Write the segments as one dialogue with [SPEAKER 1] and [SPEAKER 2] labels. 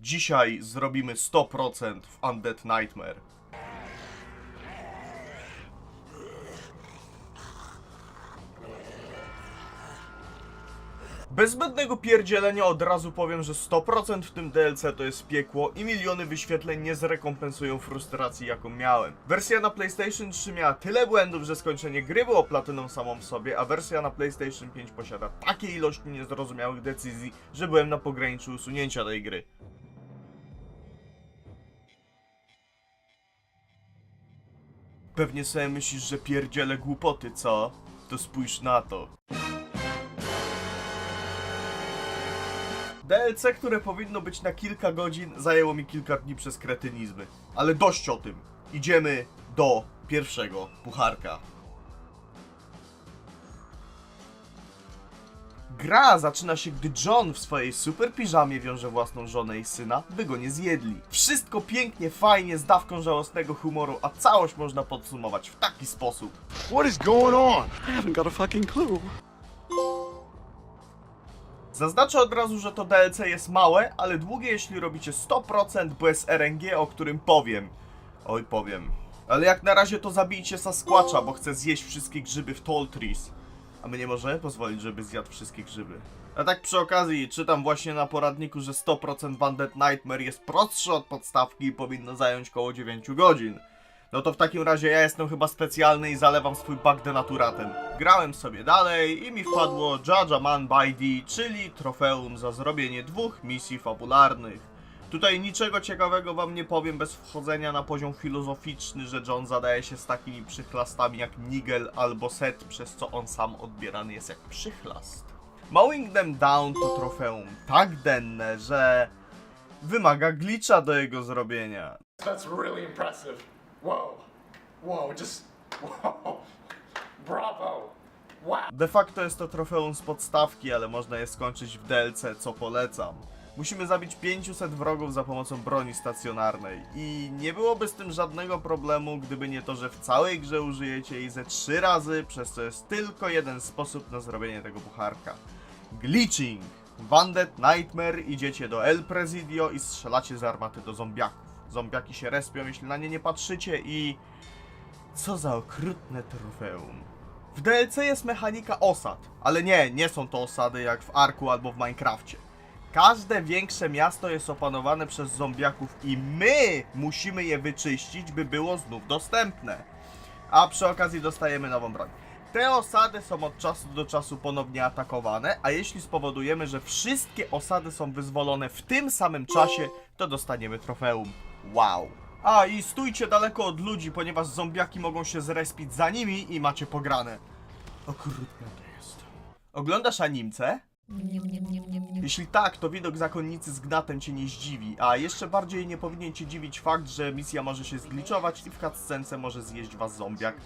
[SPEAKER 1] Dzisiaj zrobimy 100% w Undead Nightmare. Bez zbędnego pierdzielenia od razu powiem, że 100% w tym DLC to jest piekło i miliony wyświetleń nie zrekompensują frustracji jaką miałem. Wersja na PlayStation 3 miała tyle błędów, że skończenie gry było platyną samą w sobie, a wersja na PlayStation 5 posiada takie ilości niezrozumiałych decyzji, że byłem na pograniczu usunięcia tej gry. Pewnie sobie myślisz, że pierdzielę głupoty, co? To spójrz na to. DLC, które powinno być na kilka godzin, zajęło mi kilka dni przez kretynizmy. Ale dość o tym. Idziemy do pierwszego pucharka. Gra zaczyna się, gdy John w swojej super piżamie wiąże własną żonę i syna, by go nie zjedli. Wszystko pięknie, fajnie, z dawką żałosnego humoru, a całość można podsumować w taki sposób.
[SPEAKER 2] What is going on?
[SPEAKER 3] I haven't got a fucking clue.
[SPEAKER 1] Zaznaczę od razu, że to DLC jest małe, ale długie jeśli robicie 100% bez RNG, o którym powiem. Oj, powiem. Ale jak na razie to zabijcie Sasquatcha, bo chce zjeść wszystkie grzyby w Tall Trees. A my nie możemy pozwolić, żeby zjadł wszystkie grzyby. A tak przy okazji, czytam właśnie na poradniku, że 100% Bandit Nightmare jest prostsze od podstawki i powinno zająć koło 9 godzin. No to w takim razie ja jestem chyba specjalny i zalewam swój bug denaturatem. Grałem sobie dalej i mi wpadło Judge Man by D, czyli trofeum za zrobienie dwóch misji fabularnych. Tutaj niczego ciekawego wam nie powiem bez wchodzenia na poziom filozoficzny, że John zadaje się z takimi przychlastami jak Nigel albo Set, przez co on sam odbierany jest jak przychlast. Mowing Them Down to trofeum tak denne, że wymaga glitcha do jego zrobienia.
[SPEAKER 4] That's really impressive. Whoa. Whoa, just. Whoa. Bravo. Wow.
[SPEAKER 1] De facto jest to trofeum z podstawki, ale można je skończyć w DLC, co polecam. Musimy zabić 500 wrogów za pomocą broni stacjonarnej i nie byłoby z tym żadnego problemu, gdyby nie to, że w całej grze użyjecie jej ze 3 razy, przez co jest tylko jeden sposób na zrobienie tego pucharka. Glitching! W Undead Nightmare idziecie do El Presidio i strzelacie z armaty do zombiaków. Zombiaki się respią, jeśli na nie nie patrzycie i... Co za okrutne trofeum. W DLC jest mechanika osad, ale nie, nie są to osady jak w Arku albo w Minecrafcie. Każde większe miasto jest opanowane przez zombiaków i my musimy je wyczyścić, by było znów dostępne. A przy okazji dostajemy nową broń. Te osady są od czasu do czasu ponownie atakowane, a jeśli spowodujemy, że wszystkie osady są wyzwolone w tym samym czasie, to dostaniemy trofeum. Wow. A i stójcie daleko od ludzi, ponieważ zombiaki mogą się zrespić za nimi i macie pograne. Okrutne to jest. Oglądasz animce? Jeśli tak, to widok zakonnicy z gnatem cię nie zdziwi, a jeszcze bardziej nie powinien cię dziwić fakt, że misja może się zgliczować i w cutscence może zjeść was zombiak.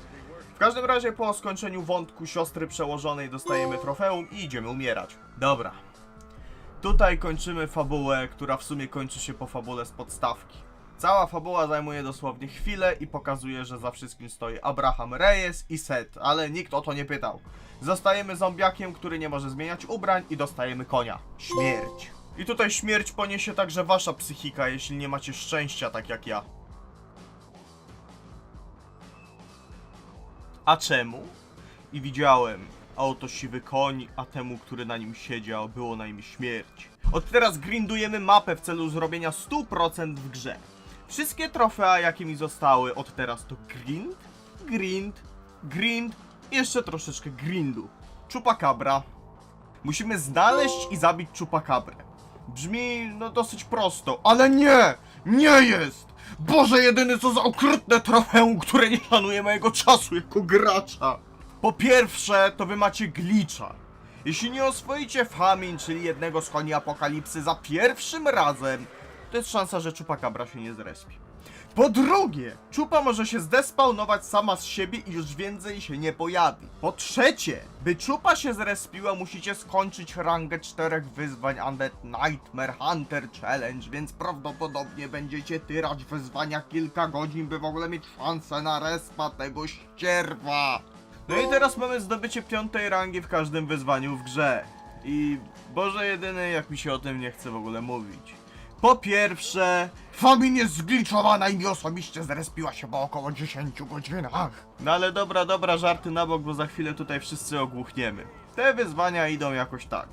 [SPEAKER 1] W każdym razie po skończeniu wątku siostry przełożonej dostajemy trofeum i idziemy umierać. Dobra. Tutaj kończymy fabułę, która w sumie kończy się po fabule z podstawki. Cała fabuła zajmuje dosłownie chwilę i pokazuje, że za wszystkim stoi Abraham Reyes i Seth, ale nikt o to nie pytał. Zostajemy zombiakiem, który nie może zmieniać ubrań i dostajemy konia. Śmierć. I tutaj śmierć poniesie także wasza psychika, jeśli nie macie szczęścia tak jak ja. A czemu? I widziałem, a oto siwy koń, a temu, który na nim siedział, było na imię śmierć. Od teraz grindujemy mapę w celu zrobienia 100% w grze. Wszystkie trofea, jakie mi zostały od teraz to grind, grind, grind i jeszcze troszeczkę grindu. Chupacabra. Musimy znaleźć i zabić Chupacabra. Brzmi no dosyć prosto, ale nie! Nie jest! Boże jedyny co za okrutne trofeum, które nie szanuje mojego czasu jako gracza. Po pierwsze, to wy macie glitcha. Jeśli nie oswoicie Famin, czyli jednego z koni apokalipsy za pierwszym razem, to jest szansa, że Chupacabra się nie zrespi. Po drugie, Czupa może się zdespawnować sama z siebie i już więcej się nie pojawi. Po trzecie, by Czupa się zrespiła, musicie skończyć rangę czterech wyzwań Undead Nightmare Hunter Challenge, więc prawdopodobnie będziecie tyrać wyzwania kilka godzin, by w ogóle mieć szansę na respa tego ścierwa. No i teraz mamy zdobycie piątej rangi w każdym wyzwaniu w grze. I Boże jedyny, jak mi się o tym nie chce w ogóle mówić. Po pierwsze,
[SPEAKER 2] Famin jest zgliczowana i mi osobiście zrespiła się po około 10 godzinach.
[SPEAKER 1] No ale dobra, dobra, żarty na bok, bo za chwilę tutaj wszyscy ogłuchniemy. Te wyzwania idą jakoś tak.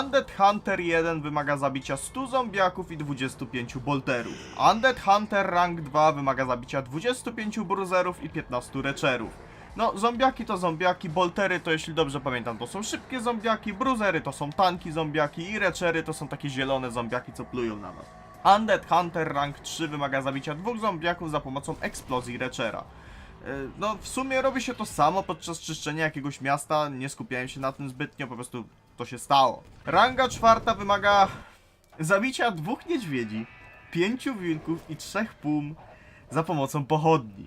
[SPEAKER 1] Undead Hunter 1 wymaga zabicia 100 zombiaków i 25 bolterów. Undead Hunter Rank 2 wymaga zabicia 25 bruzerów i 15 recherów. No, zombiaki to zombiaki, boltery to jeśli dobrze pamiętam to są szybkie zombiaki, bruzery to są tanki zombiaki i rechery to są takie zielone zombiaki co plują na nas. Undead Hunter Rank 3 wymaga zabicia dwóch zombiaków za pomocą eksplozji rechera. E, No, w sumie robi się to samo podczas czyszczenia jakiegoś miasta, nie skupiałem się na tym zbytnio, po prostu to się stało. Ranga czwarta wymaga zabicia dwóch niedźwiedzi, pięciu wilków i trzech pum za pomocą pochodni.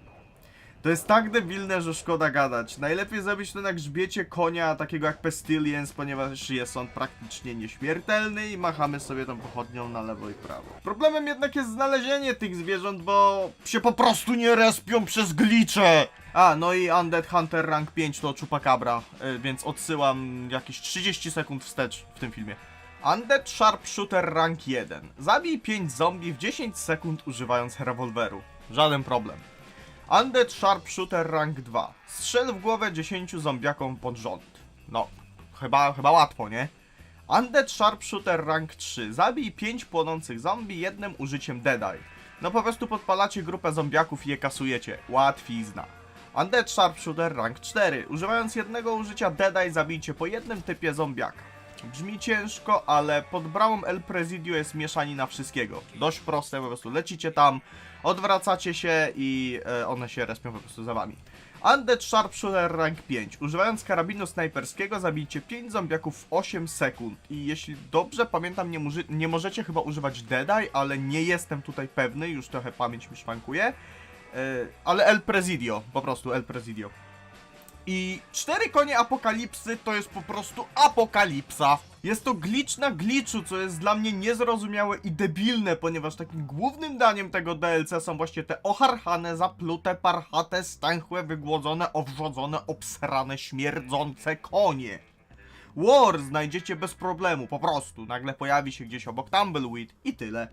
[SPEAKER 1] To jest tak debilne, że szkoda gadać. Najlepiej zrobić to na grzbiecie konia, takiego jak Pestillions, ponieważ jest on praktycznie nieśmiertelny i machamy sobie tą pochodnią na lewo i prawo. Problemem jednak jest znalezienie tych zwierząt, bo się po prostu nie respią przez glicze. A, no i Undead Hunter Rank 5 to Chupacabra, y, więc odsyłam jakieś 30 sekund wstecz w tym filmie. Undead Sharpshooter Rank 1. Zabij 5 zombie w 10 sekund używając rewolweru. Żaden problem. Undead Sharpshooter Rank 2. Strzel w głowę 10 zombiakom pod rząd. No, chyba, chyba łatwo, nie? Undead Sharpshooter Rank 3. Zabij 5 płonących zombie jednym użyciem Deadeye. No po prostu podpalacie grupę zombiaków i je kasujecie. Łatwizna. Undead Sharpshooter Rank 4. Używając jednego użycia Deadeye zabijcie po jednym typie zombiaka. Brzmi ciężko, ale pod bramą El Presidio jest mieszanina wszystkiego. Dość proste, po prostu lecicie tam, odwracacie się i e, one się respią po prostu za wami. Undead Sharpshooter Rank 5. Używając karabinu snajperskiego zabijcie 5 zombiaków w 8 sekund. I jeśli dobrze pamiętam, nie, nie możecie chyba używać Deadeye, ale nie jestem tutaj pewny, już trochę pamięć mi szwankuje. E, ale El Presidio, po prostu El Presidio. I cztery konie apokalipsy to jest po prostu apokalipsa. Jest to glitch na glitchu, co jest dla mnie niezrozumiałe i debilne, ponieważ takim głównym daniem tego DLC są właśnie te ocharchane, zaplute, parchate, stęchłe, wygłodzone, owrzodzone, obsrane, śmierdzące konie. War znajdziecie bez problemu, po prostu. Nagle pojawi się gdzieś obok Tumbleweed i tyle.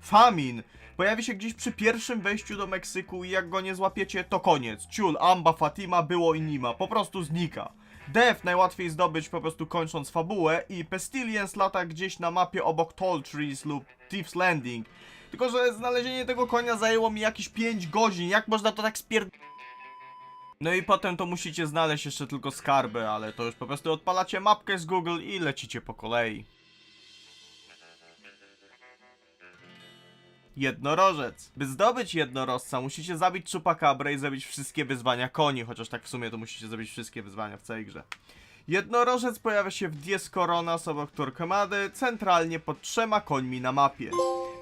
[SPEAKER 1] Famine pojawi się gdzieś przy pierwszym wejściu do Meksyku i jak go nie złapiecie, to koniec. Ciul, Amba, Fatima, było i nima. Po prostu znika. Death najłatwiej zdobyć po prostu kończąc fabułę i Pestillions lata gdzieś na mapie obok Tall Trees lub Thief's Landing. Tylko, że znalezienie tego konia zajęło mi jakieś 5 godzin. Jak można to tak spier... No i potem to musicie znaleźć jeszcze tylko skarby, ale to już po prostu odpalacie mapkę z Google i lecicie po kolei. Jednorożec. By zdobyć jednorożca, musicie zabić czupakabrę i zrobić wszystkie wyzwania koni, chociaż tak w sumie to musicie zrobić wszystkie wyzwania w całej grze. Jednorożec pojawia się w Dies Coronas obok Turkemady, centralnie pod trzema końmi na mapie.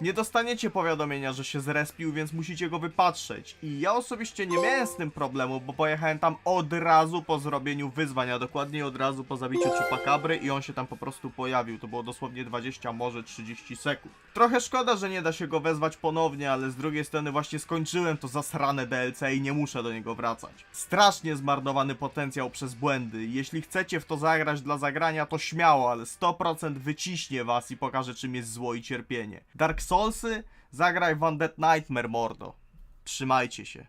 [SPEAKER 1] Nie dostaniecie powiadomienia, że się zrespił, więc musicie go wypatrzeć. I ja osobiście nie miałem z tym problemu, bo pojechałem tam od razu po zrobieniu wyzwań, a dokładniej od razu po zabiciu Chupacabry i on się tam po prostu pojawił. To było dosłownie 20, może 30 sekund. Trochę szkoda, że nie da się go wezwać ponownie, ale z drugiej strony właśnie skończyłem to zasrane DLC i nie muszę do niego wracać. Strasznie zmarnowany potencjał przez błędy. Jeśli chcecie w to zagrać dla zagrania, to śmiało, ale 100% wyciśnie was i pokaże czym jest zło i cierpienie. Dark Soulsy? Zagraj w Undead Nightmare, mordo. Trzymajcie się.